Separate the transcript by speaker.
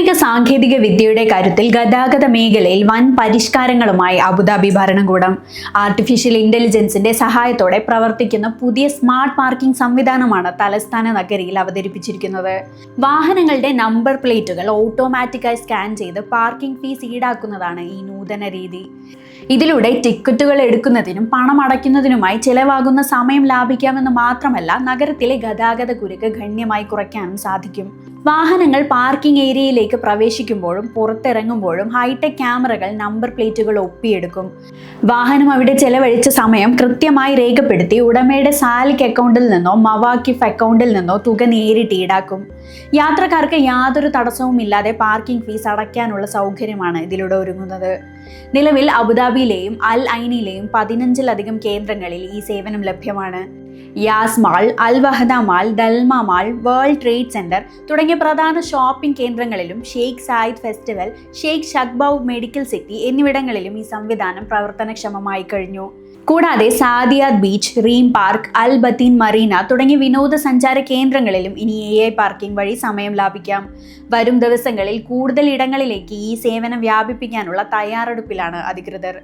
Speaker 1: ആധുനിക സാങ്കേതിക വിദ്യയുടെ കരുത്തിൽ ഗതാഗത മേഖലയിൽ വൻ പരിഷ്കാരങ്ങളുമായി അബുദാബി ഭരണകൂടം. ആർട്ടിഫിഷ്യൽ ഇന്റലിജൻസിന്റെ സഹായത്തോടെ പ്രവർത്തിക്കുന്ന പുതിയ സ്മാർട്ട് പാർക്കിംഗ് സംവിധാനമാണ് തലസ്ഥാന നഗരിയിൽ അവതരിപ്പിച്ചിരിക്കുന്നത്. വാഹനങ്ങളുടെ നമ്പർ പ്ലേറ്റുകൾ ഓട്ടോമാറ്റിക്കായി സ്കാൻ ചെയ്ത് പാർക്കിംഗ് ഫീസ് ഈടാക്കുന്നതാണ് ഈ നൂതന രീതി. ഇതിലൂടെ ടിക്കറ്റുകൾ എടുക്കുന്നതിനും പണം അടയ്ക്കുന്നതിനുമായി ചിലവാകുന്ന സമയം ലാഭിക്കാമെന്ന് മാത്രമല്ല നഗരത്തിലെ ഗതാഗത കുരുക്ക് ഗണ്യമായി കുറയ്ക്കാനും സാധിക്കും. വാഹനങ്ങൾ പാർക്കിംഗ് ഏരിയയിലേക്ക് പ്രവേശിക്കുമ്പോഴും പുറത്തിറങ്ങുമ്പോഴും ഹൈടെക് ക്യാമറകൾ നമ്പർ പ്ലേറ്റുകൾ ഒപ്പിയെടുക്കും. വാഹനം അവിടെ ചെലവഴിച്ച സമയം കൃത്യമായി രേഖപ്പെടുത്തി ഉടമയുടെ സാലിക് അക്കൗണ്ടിൽ നിന്നോ മവാക്കിഫ് അക്കൗണ്ടിൽ നിന്നോ തുക നേരിട്ട് ഈടാക്കും. യാത്രക്കാർക്ക് യാതൊരു തടസ്സവും ഇല്ലാതെ പാർക്കിംഗ് ഫീസ് അടയ്ക്കാനുള്ള സൗകര്യമാണ് ഇതിലൂടെ ഒരുങ്ങുന്നത്. നിലവിൽ അബുദാബിയിലെയും അൽ ഐനിലെയും പതിനഞ്ചിലധികം കേന്ദ്രങ്ങളിൽ ഈ സേവനം ലഭ്യമാണ്. Yas Mall Al Wahda Mall Dalma Mall World Trade Center തുടങ്ങിയ പ്രധാന ഷോപ്പിംഗ് കേന്ദ്രങ്ങളിലും Sheikh Zayed Festival Sheikh Shakhbout Medical City എന്നിവിടങ്ങളിലും ഈ സംവിധാനം പ്രവർത്തനക്ഷമമായി കഴിഞ്ഞു. കൂടാതെ Saadiyat Beach Reem Park Al Bateen Marina തുടങ്ങിയ വിനോദസഞ്ചാര കേന്ദ്രങ്ങളിലും ഇനി എ ഐ പാർക്കിംഗ് വഴി സമയം ലാഭിക്കാം. വരും ദിവസങ്ങളിൽ കൂടുതൽ ഇടങ്ങളിലേക്ക് ഈ സേവനം വ്യാപിപ്പിക്കാനുള്ള തയ്യാറെടുപ്പിലാണ് അധികൃതർ.